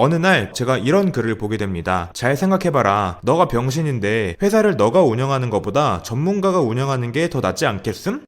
어느 날 제가 이런 글을 보게 됩니다. 잘 생각해봐라. 너가 병신인데 회사를 너가 운영하는 것보다 전문가가 운영하는 게 더 낫지 않겠음?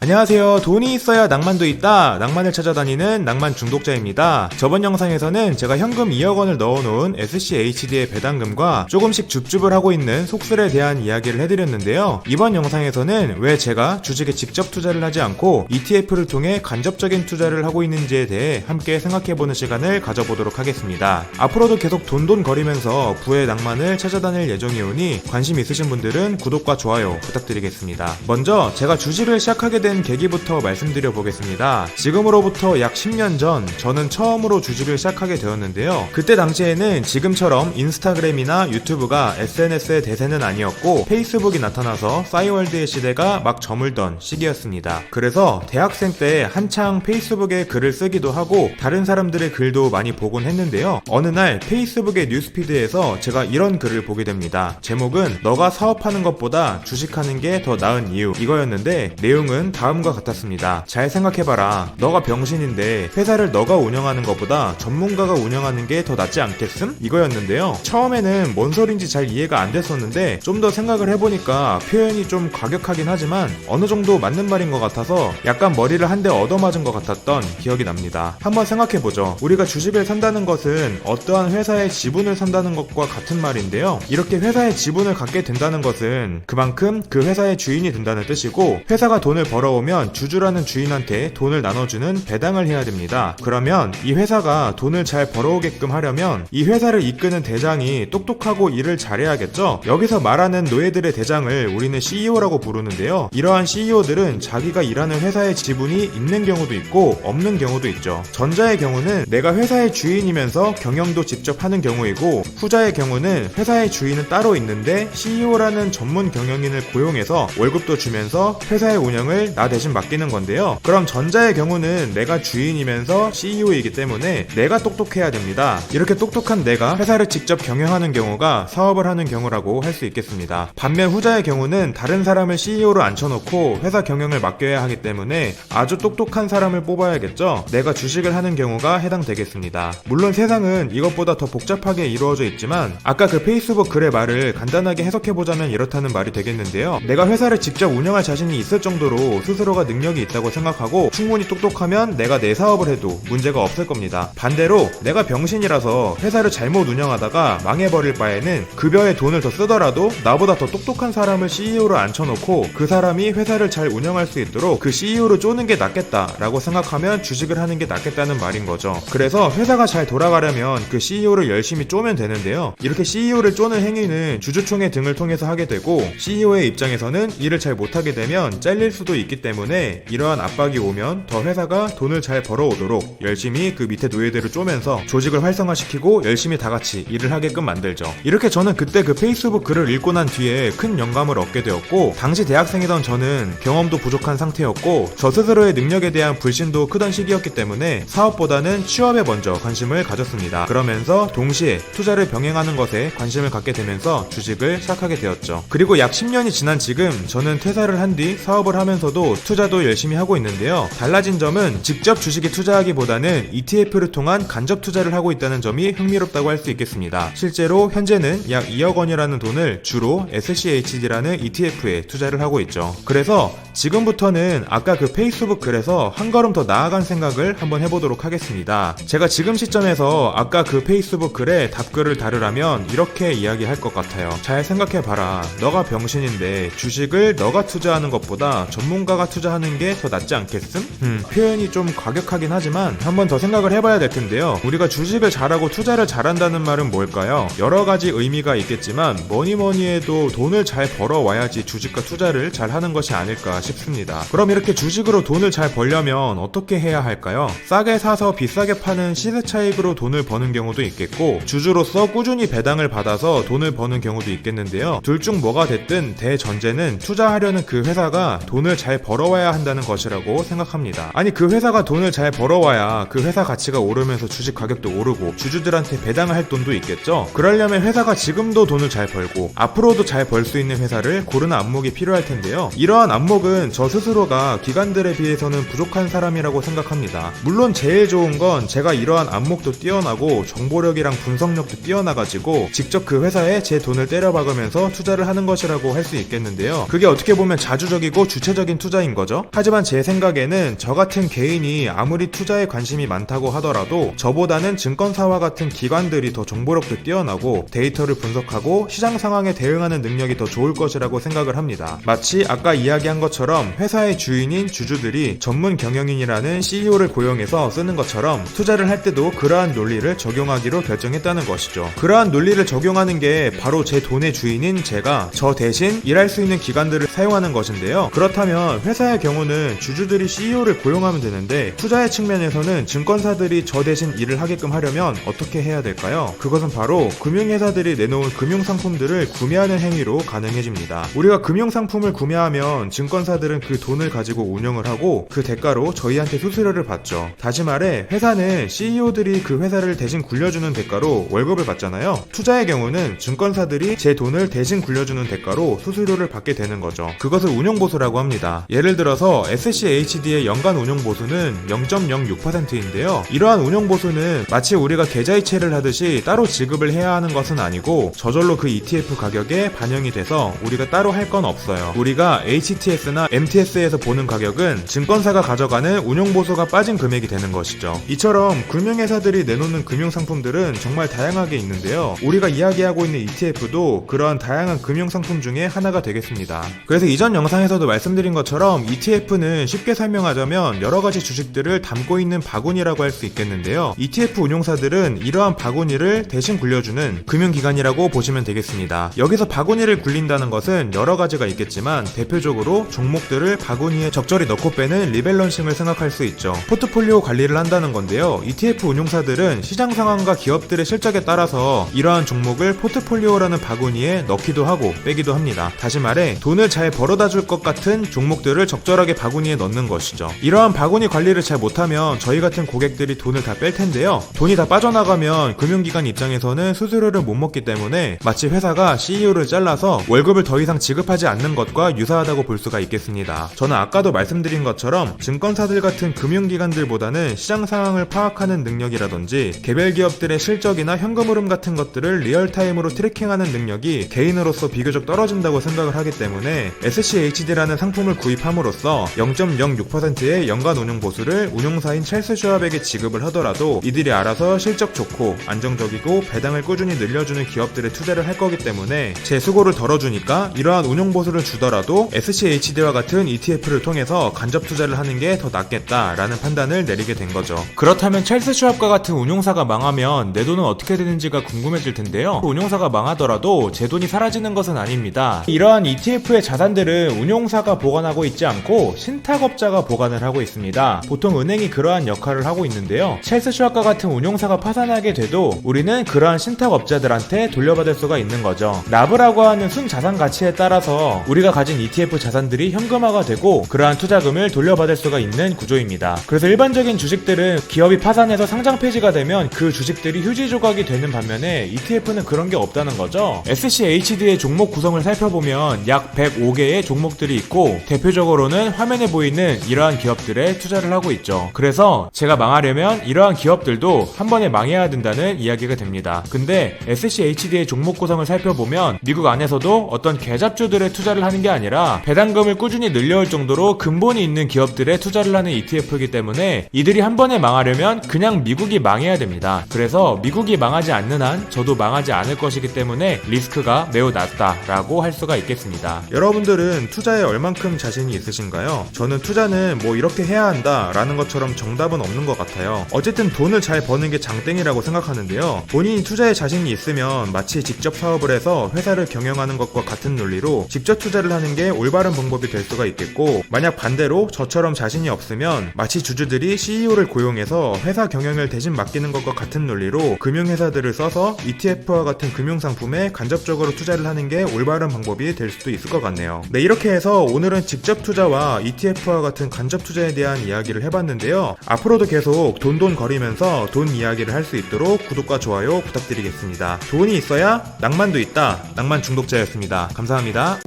안녕하세요. 돈이 있어야 낭만도 있다. 낭만을 찾아다니는 낭만 중독자입니다. 저번 영상에서는 제가 현금 2억 원을 넣어놓은 SCHD의 배당금과 조금씩 줍줍을 하고 있는 속술에 대한 이야기를 해드렸는데요. 이번 영상에서는 왜 제가 주식에 직접 투자를 하지 않고 ETF를 통해 간접적인 투자를 하고 있는지에 대해 함께 생각해보는 시간을 가져보도록 하겠습니다. 앞으로도 계속 돈돈 거리면서 부의 낭만을 찾아다닐 예정이오니 관심 있으신 분들은 구독과 좋아요 부탁드리겠습니다. 먼저 제가 주식을 시작하게 된 계기부터 말씀드려 보겠습니다. 지금으로부터 약 10년 전 저는 처음으로 주식을 시작하게 되었는데요. 그때 당시에는 지금처럼 인스타그램이나 유튜브가 SNS의 대세는 아니었고 페이스북이 나타나서 싸이월드의 시대가 막 저물던 시기였습니다. 그래서 대학생 때 한창 페이스북에 글을 쓰기도 하고 다른 사람들의 글도 많이 보곤 했는데요. 어느 날 페이스북의 뉴스피드에서 제가 이런 글을 보게 됩니다. 제목은 너가 사업하는 것보다 주식하는 게 더 나은 이유 이거였는데 내용은 다음과 같았습니다. 잘 생각해봐라. 너가 병신인데 회사를 너가 운영하는 것보다 전문가가 운영하는 게 더 낫지 않겠음? 이거였는데요. 처음에는 뭔 소린지 잘 이해가 안 됐었는데 좀 더 생각을 해보니까 표현이 좀 과격하긴 하지만 어느 정도 맞는 말인 것 같아서 약간 머리를 한 대 얻어맞은 것 같았던 기억이 납니다. 한번 생각해보죠. 우리가 주식을 산다는 것은 어떠한 회사의 지분을 산다는 것과 같은 말인데요. 이렇게 회사의 지분을 갖게 된다는 것은 그만큼 그 회사의 주인이 된다는 뜻이고 회사가 돈을 벌어 오면 주주라는 주인한테 돈을 나눠주는 배당을 해야 됩니다. 그러면 이 회사가 돈을 잘 벌어오게끔 하려면 이 회사를 이끄는 대장이 똑똑하고 일을 잘해야겠죠? 여기서 말하는 노예들의 대장을 우리는 CEO라고 부르는데요. 이러한 CEO들은 자기가 일하는 회사의 지분이 있는 경우도 있고 없는 경우도 있죠. 전자의 경우는 내가 회사의 주인이면서 경영도 직접 하는 경우이고 후자의 경우는 회사의 주인은 따로 있는데 CEO라는 전문 경영인을 고용해서 월급도 주면서 회사의 운영을 나 대신 맡기는 건데요. 그럼 전자의 경우는 내가 주인이면서 CEO이기 때문에 내가 똑똑해야 됩니다. 이렇게 똑똑한 내가 회사를 직접 경영하는 경우가 사업을 하는 경우라고 할 수 있겠습니다. 반면 후자의 경우는 다른 사람을 CEO로 앉혀놓고 회사 경영을 맡겨야 하기 때문에 아주 똑똑한 사람을 뽑아야겠죠? 내가 주식을 하는 경우가 해당되겠습니다. 물론 세상은 이것보다 더 복잡하게 이루어져 있지만 아까 그 페이스북 글의 말을 간단하게 해석해보자면 이렇다는 말이 되겠는데요. 내가 회사를 직접 운영할 자신이 있을 정도로 스스로가 능력이 있다고 생각하고 충분히 똑똑하면 내가 내 사업을 해도 문제가 없을 겁니다. 반대로 내가 병신이라서 회사를 잘못 운영하다가 망해버릴 바에는 급여에 돈을 더 쓰더라도 나보다 더 똑똑한 사람을 CEO로 앉혀놓고 그 사람이 회사를 잘 운영할 수 있도록 그 CEO를 쪼는 게 낫겠다라고 생각하면 주식을 하는 게 낫겠다는 말인 거죠. 그래서 회사가 잘 돌아가려면 그 CEO를 열심히 쪼면 되는데요. 이렇게 CEO를 쪼는 행위는 주주총회 등을 통해서 하게 되고 CEO의 입장에서는 일을 잘 못하게 되면 잘릴 수도 있기 때문에 이러한 압박이 오면 더 회사가 돈을 잘 벌어오도록 열심히 그 밑에 노예들을 쪼면서 조직을 활성화시키고 열심히 다 같이 일을 하게끔 만들죠. 이렇게 저는 그때 그 페이스북 글을 읽고 난 뒤에 큰 영감을 얻게 되었고 당시 대학생이던 저는 경험도 부족한 상태였고 저 스스로의 능력에 대한 불신도 크던 시기였기 때문에 사업보다는 취업에 먼저 관심을 가졌습니다. 그러면서 동시에 투자를 병행하는 것에 관심을 갖게 되면서 주식을 시작하게 되었죠. 그리고 약 10년이 지난 지금 저는 퇴사를 한 뒤 사업을 하면서도 투자도 열심히 하고 있는데요. 달라진 점은 직접 주식에 투자하기보다는 ETF를 통한 간접 투자를 하고 있다는 점이 흥미롭다고 할 수 있겠습니다. 실제로 현재는 약 2억 원이라는 돈을 주로 SCHD라는 ETF에 투자를 하고 있죠. 그래서 지금부터는 아까 그 페이스북 글에서 한 걸음 더 나아간 생각을 한번 해보도록 하겠습니다. 제가 지금 시점에서 아까 그 페이스북 글에 답글을 다루라면 이렇게 이야기할 것 같아요. 잘 생각해봐라. 너가 병신인데 주식을 너가 투자하는 것보다 전문 가가 투자하는 게 더 낫지 않겠음? 음, 표현이 좀 과격하긴 하지만 한번 더 생각을 해봐야 될 텐데요. 우리가 주식을 잘하고 투자를 잘한다는 말은 뭘까요? 여러 가지 의미가 있겠지만 뭐니 뭐니 해도 돈을 잘 벌어와야지 주식과 투자를 잘 하는 것이 아닐까 싶습니다. 그럼 이렇게 주식으로 돈을 잘 벌려면 어떻게 해야 할까요? 싸게 사서 비싸게 파는 시세 차익으로 돈을 버는 경우도 있겠고 주주로서 꾸준히 배당을 받아서 돈을 버는 경우도 있겠는데요. 둘 중 뭐가 됐든 대전제는 투자하려는 그 회사가 돈을 잘잘 벌어와야 한다는 것이라고 생각합니다. 아니 그 회사가 돈을 잘 벌어와야 그 회사 가치가 오르면서 주식 가격도 오르고 주주들한테 배당을 할 돈도 있겠죠. 그러려면 회사가 지금도 돈을 잘 벌고 앞으로도 잘 벌 수 있는 회사를 고르는 안목이 필요할 텐데요. 이러한 안목은 저 스스로가 기관들에 비해서는 부족한 사람이라고 생각합니다. 물론 제일 좋은 건 제가 이러한 안목도 뛰어나고 정보력이랑 분석력도 뛰어나가지고 직접 그 회사에 제 돈을 때려박으면서 투자를 하는 것이라고 할 수 있겠는데요. 그게 어떻게 보면 자주적이고 주체적인 투자 인 거죠. 하지만 제 생각에는 저 같은 개인이 아무리 투자에 관심이 많다고 하더라도 저보다는 증권사와 같은 기관들이 더 정보력도 뛰어나고 데이터를 분석하고 시장 상황에 대응하는 능력이 더 좋을 것이라고 생각을 합니다. 마치 아까 이야기한 것처럼 회사의 주인인 주주들이 전문 경영인이라는 CEO를 고용해서 쓰는 것처럼 투자를 할 때도 그러한 논리를 적용하기로 결정했다는 것이죠. 그러한 논리를 적용하는 게 바로 제 돈의 주인인 제가 저 대신 일할 수 있는 기관들을 사용하는 것인데요. 그렇다면 회사의 경우는 주주들이 CEO를 고용하면 되는데 투자의 측면에서는 증권사들이 저 대신 일을 하게끔 하려면 어떻게 해야 될까요? 그것은 바로 금융회사들이 내놓은 금융상품들을 구매하는 행위로 가능해집니다. 우리가 금융상품을 구매하면 증권사들은 그 돈을 가지고 운영을 하고 그 대가로 저희한테 수수료를 받죠. 다시 말해 회사는 CEO들이 그 회사를 대신 굴려주는 대가로 월급을 받잖아요. 투자의 경우는 증권사들이 제 돈을 대신 굴려주는 대가로 수수료를 받게 되는 거죠. 그것을 운용보수라고 합니다. 예를 들어서 SCHD의 연간 운용 보수는 0.06%인데요. 이러한 운용 보수는 마치 우리가 계좌이체를 하듯이 따로 지급을 해야 하는 것은 아니고 저절로 그 ETF 가격에 반영이 돼서 우리가 따로 할 건 없어요. 우리가 HTS나 MTS에서 보는 가격은 증권사가 가져가는 운용 보수가 빠진 금액이 되는 것이죠. 이처럼 금융회사들이 내놓는 금융상품들은 정말 다양하게 있는데요. 우리가 이야기하고 있는 ETF도 그러한 다양한 금융상품 중에 하나가 되겠습니다. 그래서 이전 영상에서도 말씀드린 것처럼 ETF는 쉽게 설명하자면 여러 가지 주식들을 담고 있는 바구니라고 할 수 있겠는데요. ETF 운용사들은 이러한 바구니를 대신 굴려주는 금융기관이라고 보시면 되겠습니다. 여기서 바구니를 굴린다는 것은 여러 가지가 있겠지만 대표적으로 종목들을 바구니에 적절히 넣고 빼는 리밸런싱을 생각할 수 있죠. 포트폴리오 관리를 한다는 건데요. ETF 운용사들은 시장 상황과 기업들의 실적에 따라서 이러한 종목을 포트폴리오라는 바구니에 넣기도 하고 빼기도 합니다. 다시 말해 돈을 잘 벌어다 줄 것 같은 종목들 을 적절하게 바구니에 넣는 것이죠. 이러한 바구니 관리를 잘 못하면 저희 같은 고객들이 돈을 다 뺄 텐데요. 돈이 다 빠져나가면 금융기관 입장에서는 수수료를 못 먹기 때문에 마치 회사가 CEO를 잘라서 월급을 더 이상 지급하지 않는 것과 유사하다고 볼 수가 있겠습니다. 저는 아까도 말씀드린 것처럼 증권사들 같은 금융기관들보다는 시장 상황을 파악하는 능력이라든지 개별 기업들의 실적이나 현금 흐름 같은 것들을 리얼타임으로 트래킹하는 능력이 개인으로서 비교적 떨어진다고 생각을 하기 때문에 SCHD라는 상품을 구 입함으로써 0.06%의 연간 운용 보수를 운용사인 첼스 슈압에게 지급을 하더라도 이들이 알아서 실적 좋고 안정적이고 배당을 꾸준히 늘려주는 기업들에 투자를 할 거기 때문에 제 수고를 덜어주니까 이러한 운용 보수를 주더라도 SCHD와 같은 ETF를 통해서 간접 투자를 하는 게 더 낫겠다라는 판단을 내리게 된 거죠. 그렇다면 첼스 슈압과 같은 운용사가 망하면 내 돈은 어떻게 되는지가 궁금해질 텐데요. 운용사가 망하더라도 제 돈이 사라지는 것은 아닙니다. 이러한 ETF의 자산들은 운용사가 보관하고 있지 않고 신탁업자가 보관을 하고 있습니다. 보통 은행이 그러한 역할을 하고 있는데요. 첼스 슈압과 같은 운용사가 파산하게 돼도 우리는 그러한 신탁업자들한테 돌려받을 수가 있는 거죠. 나브라고 하는 순 자산 가치에 따라서 우리가 가진 ETF 자산들이 현금화가 되고 그러한 투자금을 돌려받을 수가 있는 구조입니다. 그래서 일반적인 주식들은 기업이 파산해서 상장 폐지가 되면 그 주식들이 휴지 조각이 되는 반면에 ETF는 그런 게 없다는 거죠. SCHD의 종목 구성을 살펴보면 약 105개의 종목들이 있고 대표 적으로는 화면에 보이는 이러한 기업들에 투자를 하고 있죠. 그래서 제가 망하려면 이러한 기업들도 한 번에 망해야 된다는 이야기가 됩니다. 근데 SCHD의 종목 구성을 살펴보면 미국 안에서도 어떤 계잡주들의 투자를 하는 게 아니라 배당금을 꾸준히 늘려올 정도로 근본이 있는 기업들에 투자를 하는 ETF이기 때문에 이들이 한 번에 망하려면 그냥 미국이 망해야 됩니다. 그래서 미국이 망하지 않는 한 저도 망하지 않을 것이기 때문에 리스크가 매우 낮다라고 할 수가 있겠습니다. 여러분들은 투자에 얼만큼 자신이 있으신가요? 저는 투자는 뭐 이렇게 해야 한다 라는 것처럼 정답은 없는 것 같아요. 어쨌든 돈을 잘 버는 게 장땡이라고 생각하는데요. 본인이 투자에 자신이 있으면 마치 직접 사업을 해서 회사를 경영하는 것과 같은 논리로 직접 투자를 하는 게 올바른 방법이 될 수가 있겠고 만약 반대로 저처럼 자신이 없으면 마치 주주들이 CEO를 고용해서 회사 경영을 대신 맡기는 것과 같은 논리로 금융회사들을 써서 ETF와 같은 금융상품에 간접적으로 투자를 하는 게 올바른 방법이 될 수도 있을 것 같네요. 네, 이렇게 해서 오늘은 직접 직접 투자와 ETF와 같은 간접 투자에 대한 이야기를 해봤는데요. 앞으로도 계속 돈돈 거리면서 돈 이야기를 할 수 있도록 구독과 좋아요 부탁드리겠습니다. 돈이 있어야 낭만도 있다. 낭만 중독자였습니다. 감사합니다.